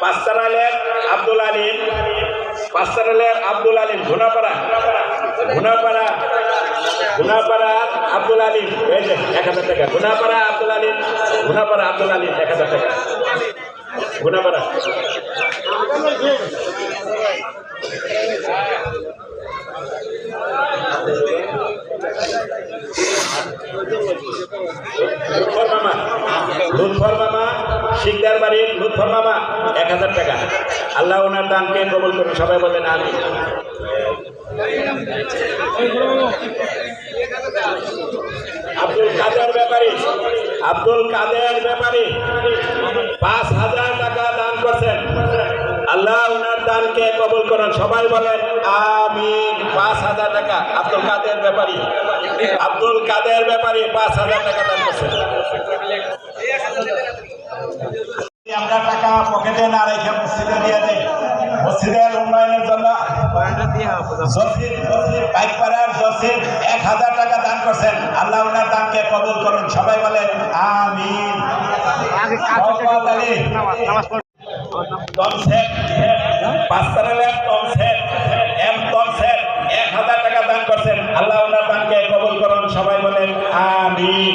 পাঁচতার আলের আব্দুল আলিম পাঁচতার আলের আব্দুল আলিম ঘুনাপাড়া ঘুনাপাড়া ঘুনাপাড়া আব্দুল আলিম, এই এক হাজার টাকা ঘুনাপাড়া আব্দুল আলিম ঘুনাপাড়া এক হাজার টাকা। ঘুনাপাড়া মামা লুৎফর মামা শিকদার বাড়ির লুৎফর মামা, এক হাজার টাকা। আল্লাহ ওনার দানকে কবল করুন, সবাই বলেন আমি আব্দুল কাদের ব্যাপারী, আব্দুল কাদের ব্যাপারী, পাঁচ হাজার টাকা দান করছেন। আল্লাহ ওনার দানকে কবল করুন, সবাই বলেন আমি পাঁচ হাজার টাকা, আব্দুল কাদের ব্যাপারী। আব্দুল কাদের ব্যাপারী পাঁচ হাজার টাকা দান করছেন। আমরা টাকা পকেটে না রেখে মসজিদে দিয়ে দিই। মসজিদের উন্নয়নের জন্য পাইকপাড়ার জসিদ এক হাজার টাকা দান করছেন। আল্লাহ ওনার দানকে কবুল করুন। সবাই বলেন আমিন। মোহাম্মদ আলী টম সেট পাঁচতারালের টম সেট এম টম সেট এক হাজার টাকা দান করছেন আল্লাহ ওনার দানকে কবুল করুন সবাই বলেন আমিন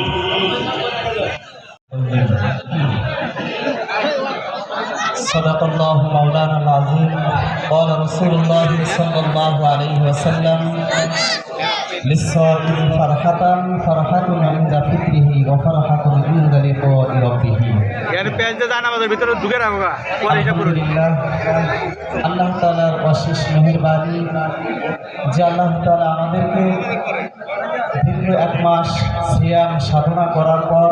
صدق الله مولانا العظيم قال رسول الله صلى الله عليه وسلم للصائم فرحة فرحة عند فطره وفرحة عند لقاء ربه এর পেঁয়াজটা জান আমাদের ভিতরে ঢুকে রাখো গা। পরে এটা করুন আলহামদুলিল্লাহ আল্লাহ তালার অশেষ মেহরবানি যে আল্লাহ তালা আমাদেরকে দীর্ঘ এক মাস সিয়াম সাধনা করার পর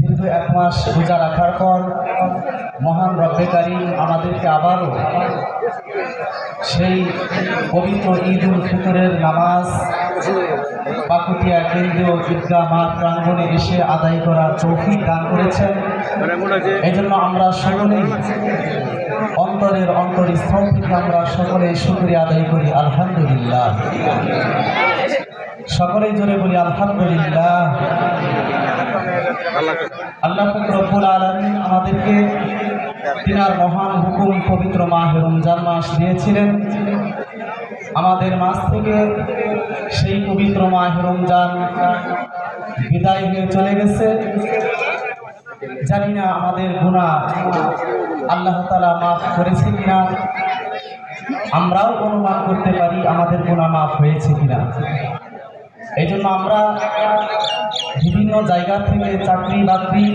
দীর্ঘ এক মাস রোজা রাখার পর মহান রব্বে আমাদেরকে আবারও সেই পবিত্র ঈদ উল ফিতরের নামাজ বাকুটিয়া কেন্দ্রীয় ঈদগাহ মাঠ প্রাঙ্গণে এসে আদায় করার চৌফিক দান করেছেন। মানে মনে হচ্ছে এই জন্য আমরা সকলেই অন্তরের অন্তরস্থল থেকে আমরা সকলে শুক্রিয়া আদায় করি, আলহামদুলিল্লাহ। সকলেই জোরে বলি, আলহামদুলিল্লাহ। আল্লাহ রব্বুল আলমী তিনার মহান হুকুম পবিত্র মাহ রমজান মাস দিয়েছিলেন। আমাদের মাস থেকে সেই পবিত্র মাহ রমজান বিদায় হয়ে চলে গেছে। জানি না আমাদের গুণা আল্লাহ তালা মাফ করেছে কিনা। আমরাও অনুমান করতে পারি আমাদের গুণা মাফ হয়েছে কিনা। এই জন্য আমরা বিভিন্ন জায়গা থেকে চাকরি বাকরি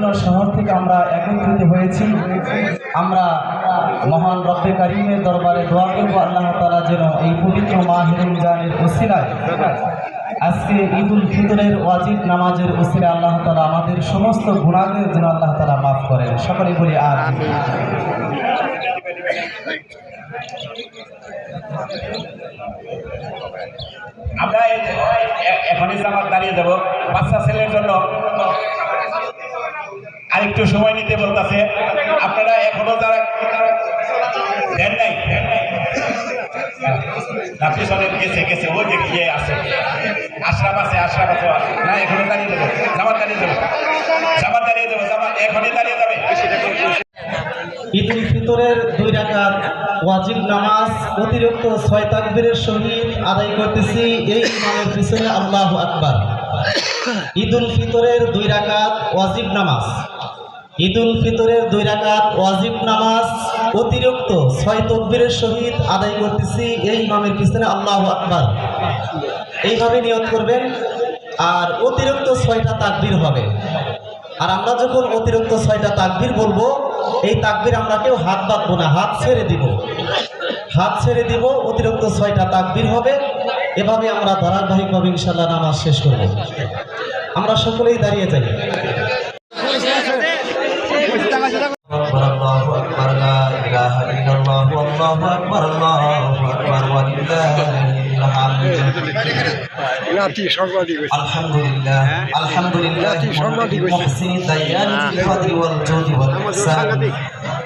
বিভিন্ন শহর থেকে আমরা একত্রিত হয়েছি। আমরা মহান রব্বে কারিমের দরবারে দোয়া করব, আল্লাহ তালা যেন এই পবিত্র মাহিরুল জানের ওসিলায় আজকে ঈদ উল ফিতরের ওয়াজিব নামাজের ওসিলে আল্লাহ তালা আমাদের সমস্ত গুণাদের যেন আল্লাহ তালা মাফ করেন। সকলে বলি আর আমরা এখনই জামাত দাঁড়িয়ে দেবো বাচ্চা ছেলের জন্য আরেকটু সময় নিতে বলতেছে। আপনারা এখনও যারা দেন নাই? গিয়ে আছে। আছে, আশরাফ আছে। না, এখনই দাঁড়িয়ে যাবে। দুই ওয়াজিব নামাজ, অতিরিক্ত ছয় তাকবীরের সহিত আদায় করতেছি। এই পিছনে আল্লাহ আকবার। ঈদ উল ফিতরের দুই রাকাত ওয়াজিব নামাজ। ঈদ উল ফিতরের দুই রাকাত ওয়াজিব নামাজ অতিরিক্ত ছয় তকবীরের সহিত আদায় করতেছি এই ইমামের পিছনে আল্লাহ আকবার। এইভাবে নিয়ত করবেন, আর অতিরিক্ত ছয়টা তাকবীর হবে। আর আমরা যখন অতিরিক্ত ছয়টা তাকবীর বলব, এই তাকবীর আমরা কেউ হাত বাঁধবো না, হাত ছেড়ে দিব। হাত ছেড়ে দিব, অতিরিক্ত ছয়টা তাকবীর হবে। এভাবে আমরা ধারাবাহিকভাবে ইনশাল্লাহ নামাজ শেষ করব। আমরা সকলেই দাঁড়িয়ে যাই আল্লাহু আকবার আল্লাহু আকবার আল্লাহু আকবার ওয়ালিল্লাহিল হামদ নাতি সাংবাদিক আলহামদুলিল্লাহ আলহামদুলিল্লাহ সাংবাদিক।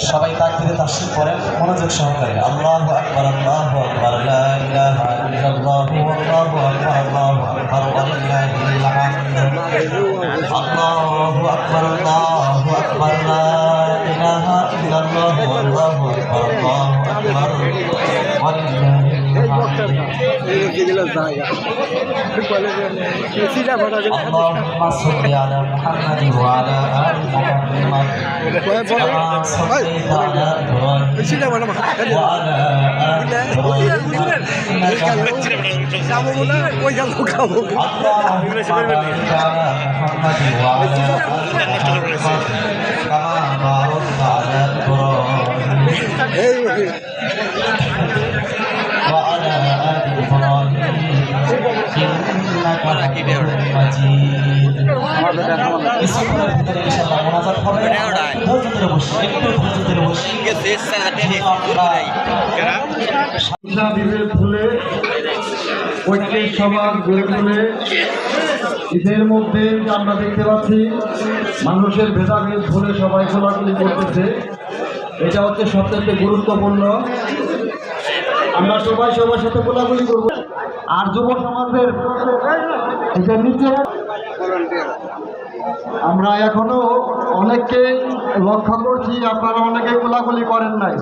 সবাই তাকবীরে তাসবিহ করেন মনোযোগ সহকারে। আল্লাহু আকবার আল্লাহু আকবার আল্লাহু আকবার আল্লাহু আকবার এই যেগুলো জায়গা বলে যে সিটা ভাড়া গড়ে তুলে ঈদের মধ্যে আমরা দেখতে পাচ্ছি মানুষের ভেদাভেদ ভুলে সবাই খোলাখুলি করতেছে এটা হচ্ছে সবচেয়ে গুরুত্বপূর্ণ। আমরা সবাই সবার সাথে খোলাখুলি করব। আর যুব সমাজের এটা নিচে আমরা এখনও অনেককেই লক্ষ্য করছি, আপনারা অনেকে কোলাকুলি করেন নাই।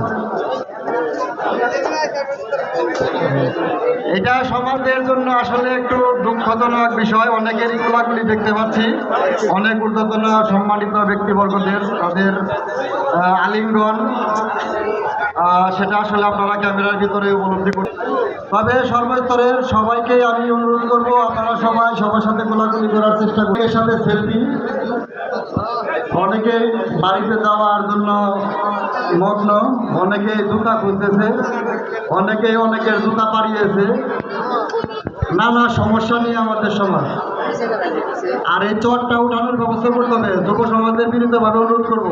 এটা সমাজের জন্য আসলে একটু দুঃখজনক বিষয়, অনেকেরই কোলাকুলি দেখতে পাচ্ছি। অনেক ঊর্ধ্বতন সম্মানিত ব্যক্তিবর্গদের, তাদের আলিঙ্গন সেটা আসলে আপনারা ক্যামেরার ভিতরে উপলব্ধি করুন তবে সর্বস্তরের সবাইকে আমি অনুরোধ করব, আপনারা সবাই সবার সাথে কোলাকুলি করার চেষ্টা করুন। এর সাথে সেলফি অনেকে বাড়িতে যাওয়ার জন্য মগ্ন অনেকে জুতা খুঁজতেছে অনেকে অনেকের জুতা পাড়িয়েছে। নানা সমস্যা নিয়ে আমাদের সমাজ। আর এই চটটা উঠানোর ব্যবস্থা করতে হবে। যুব সমাজের বিরুদ্ধে অনুরোধ করব।